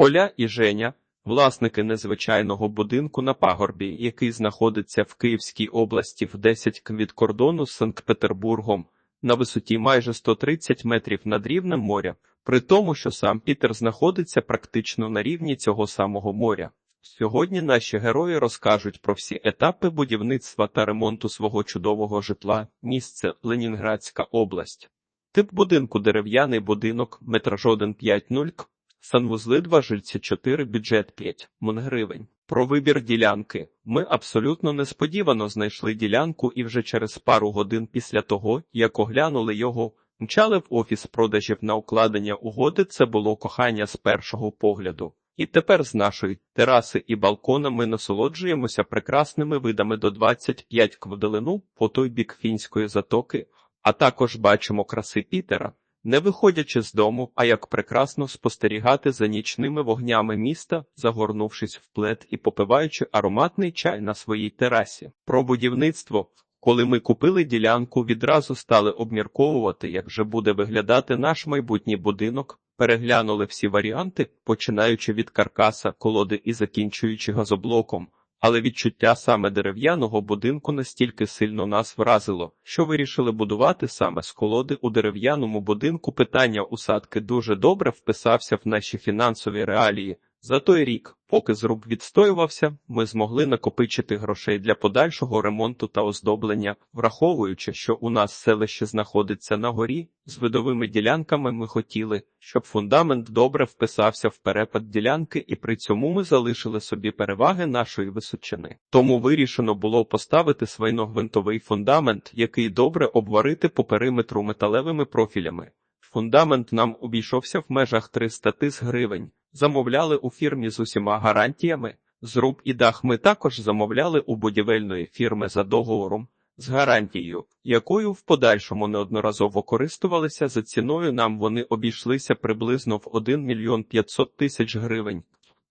Оля і Женя, власники незвичайного будинку на пагорбі, який знаходиться в Київській області в 10 км від кордону з Санкт-Петербургом, на висоті майже 130 метрів над рівнем моря, при тому, що сам Пітер знаходиться практично на рівні цього самого моря. Сьогодні наші герої розкажуть про всі етапи будівництва та ремонту свого чудового житла, місце Ленінградська область. Тип будинку дерев'яний будинок, метраж 1,5,0, санвузли 2 жильці 4, бюджет 5 мон гривень. Про вибір ділянки. Ми абсолютно несподівано знайшли ділянку і вже через пару годин після того, як оглянули його, мчали в офіс продажів на укладення угоди, це було кохання з першого погляду. І тепер з нашої тераси і балкона ми насолоджуємося прекрасними видами до 25 квадалину по той бік фінської затоки, а також бачимо краси Пітера, не виходячи з дому, а як прекрасно спостерігати за нічними вогнями міста, загорнувшись в плед і попиваючи ароматний чай на своїй терасі. Про будівництво. Коли ми купили ділянку, відразу стали обмірковувати, як же буде виглядати наш майбутній будинок, переглянули всі варіанти, починаючи від каркаса, колоди і закінчуючи газоблоком. Але відчуття саме дерев'яного будинку настільки сильно нас вразило, що вирішили будувати саме з колоди у дерев'яному будинку. Питання усадки дуже добре вписався в наші фінансові реалії. За той рік, поки зруб відстоювався, ми змогли накопичити грошей для подальшого ремонту та оздоблення, враховуючи, що у нас селище знаходиться на горі, з видовими ділянками ми хотіли, щоб фундамент добре вписався в перепад ділянки, і при цьому ми залишили собі переваги нашої височини. Тому вирішено було поставити свайно-гвинтовий фундамент, який добре обварити по периметру металевими профілями. Фундамент нам обійшовся в межах 300 тис гривень. Замовляли у фірмі з усіма гарантіями. Зруб і дах ми також замовляли у будівельної фірми за договором з гарантією, якою в подальшому неодноразово користувалися за ціною. Нам вони обійшлися приблизно в 1 мільйон 500 тисяч гривень.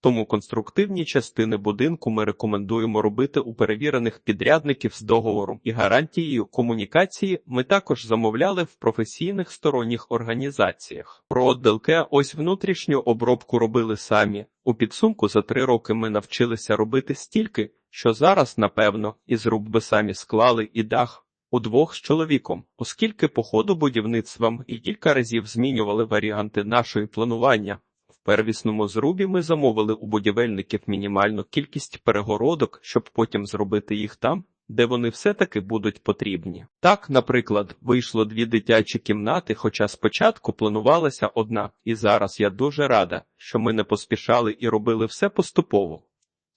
Тому конструктивні частини будинку ми рекомендуємо робити у перевірених підрядників з договором і гарантією комунікації. Ми також замовляли в професійних сторонніх організаціях. Про ДЛК ось внутрішню обробку робили самі. У підсумку за три роки ми навчилися робити стільки, що зараз, напевно, і зруб би самі склали і дах. Удвох з чоловіком, оскільки по ходу будівництвам і кілька разів змінювали варіанти нашої планування первісному зрубі ми замовили у будівельників мінімальну кількість перегородок, щоб потім зробити їх там, де вони все-таки будуть потрібні. Так, наприклад, вийшло дві дитячі кімнати, хоча спочатку планувалася одна, і зараз я дуже рада, що ми не поспішали і робили все поступово.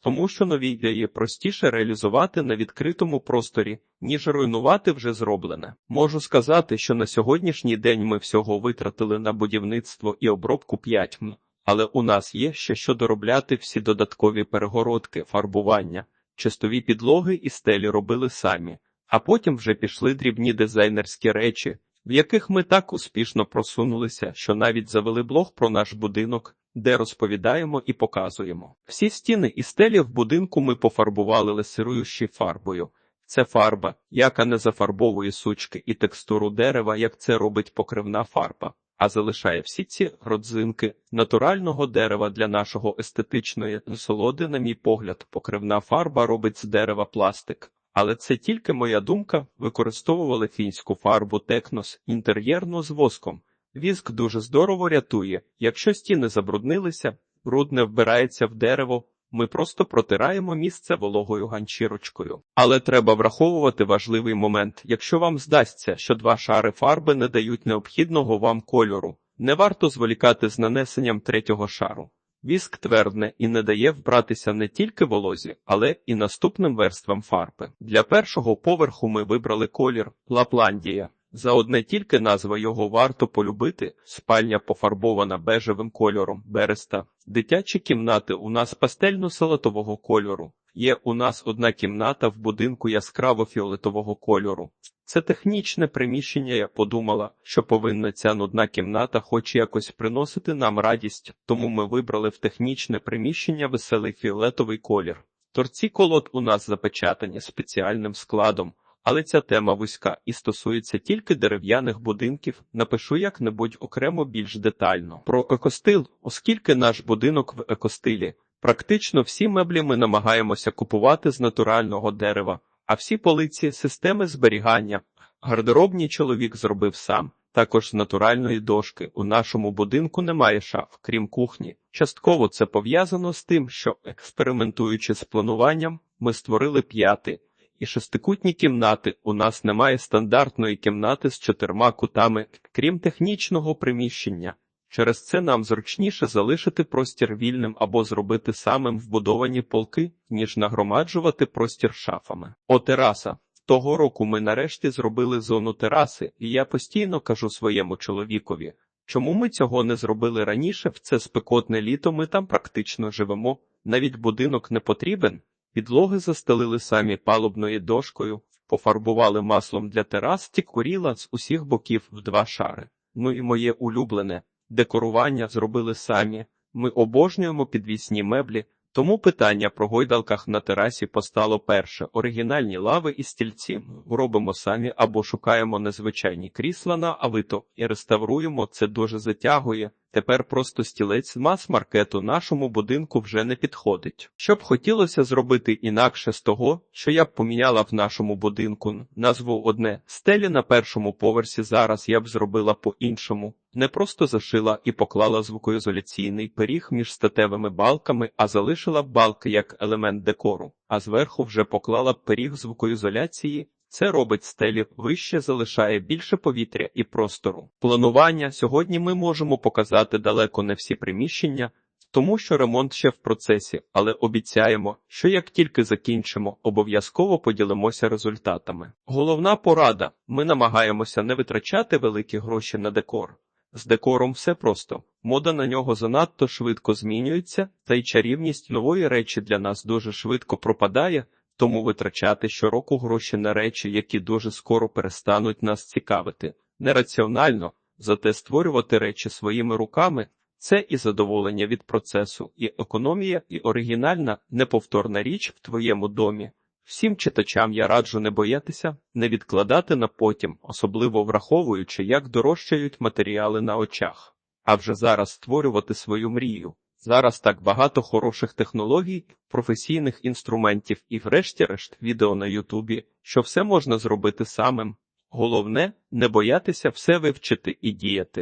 Тому що нові ідеї простіше реалізувати на відкритому просторі, ніж руйнувати вже зроблене. Можу сказати, що на сьогоднішній день ми всього витратили на будівництво і обробку 5 м. Але у нас є ще що доробляти всі додаткові перегородки, фарбування, чистові підлоги і стелі робили самі, а потім вже пішли дрібні дизайнерські речі, в яких ми так успішно просунулися, що навіть завели блог про наш будинок, де розповідаємо і показуємо. Всі стіни і стелі в будинку ми пофарбували лесируючи фарбою. Це фарба, яка не зафарбовує сучки і текстуру дерева, як це робить покривна фарба а залишає всі ці родзинки натурального дерева для нашого естетичної насолоди, на мій погляд, покривна фарба робить з дерева пластик. Але це тільки моя думка, використовували фінську фарбу текнос інтер'єрну з воском. Віск дуже здорово рятує, якщо стіни забруднилися, бруд не вбирається в дерево, ми просто протираємо місце вологою ганчірочкою. Але треба враховувати важливий момент. Якщо вам здасться, що два шари фарби не дають необхідного вам кольору, не варто зволікати з нанесенням третього шару. Віск твердне і не дає вбратися не тільки волозі, але і наступним верствам фарби. Для першого поверху ми вибрали колір Лапландія. За одне тільки назва його варто полюбити, спальня пофарбована бежевим кольором береста. Дитячі кімнати у нас пастельно-салатового кольору. Є у нас одна кімната в будинку яскраво-фіолетового кольору. Це технічне приміщення. Я подумала, що повинна ця нудна кімната хоч якось приносити нам радість, тому ми вибрали в технічне приміщення веселий фіолетовий колір. Торці колод у нас запечатані спеціальним складом. Але ця тема вузька і стосується тільки дерев'яних будинків. Напишу як-небудь окремо більш детально. Про екостил, оскільки наш будинок в екостилі, практично всі меблі ми намагаємося купувати з натурального дерева, а всі полиці системи зберігання. Гардеробні чоловік зробив сам. Також з натуральної дошки у нашому будинку немає шаф, крім кухні. Частково це пов'язано з тим, що, експериментуючи з плануванням, ми створили п'яти і шестикутні кімнати. У нас немає стандартної кімнати з чотирма кутами, крім технічного приміщення. Через це нам зручніше залишити простір вільним або зробити самим вбудовані полки, ніж нагромаджувати простір шафами. О тераса. Того року ми нарешті зробили зону тераси, і я постійно кажу своєму чоловікові, чому ми цього не зробили раніше, в це спекотне літо ми там практично живемо, навіть будинок не потрібен. Підлоги застелили самі палубною дошкою, пофарбували маслом для терас, тікуріла з усіх боків в два шари. Ну і моє улюблене декорування зробили самі. Ми обожнюємо підвісні меблі, тому питання про гойдалках на терасі постало перше. Оригінальні лави і стільці робимо самі або шукаємо незвичайні крісла на авито і реставруємо. Це дуже затягує. Тепер просто стілець мас-маркету нашому будинку вже не підходить. Що б хотілося зробити інакше з того, що я б поміняла в нашому будинку. Назву одне стелі на першому поверсі. Зараз я б зробила по-іншому. Не просто зашила і поклала звукоізоляційний пиріг між статевими балками, а залишила балки як елемент декору, а зверху вже поклала пиріг звукоізоляції. Це робить стелі вище, залишає більше повітря і простору. Планування сьогодні ми можемо показати далеко не всі приміщення, тому що ремонт ще в процесі, але обіцяємо, що як тільки закінчимо, обов'язково поділимося результатами. Головна порада: ми намагаємося не витрачати великі гроші на декор. З декором все просто. Мода на нього занадто швидко змінюється, та й чарівність нової речі для нас дуже швидко пропадає. Тому витрачати щороку гроші на речі, які дуже скоро перестануть нас цікавити, нераціонально, зате створювати речі своїми руками це і задоволення від процесу, і економія, і оригінальна, неповторна річ в твоєму домі. Всім читачам я раджу не боятися, не відкладати на потім, особливо враховуючи, як дорожчають матеріали на очах, а вже зараз створювати свою мрію. Зараз так багато хороших технологій, професійних інструментів і, врешті-решт, відео на Ютубі, що все можна зробити самим. Головне не боятися все вивчити і діяти.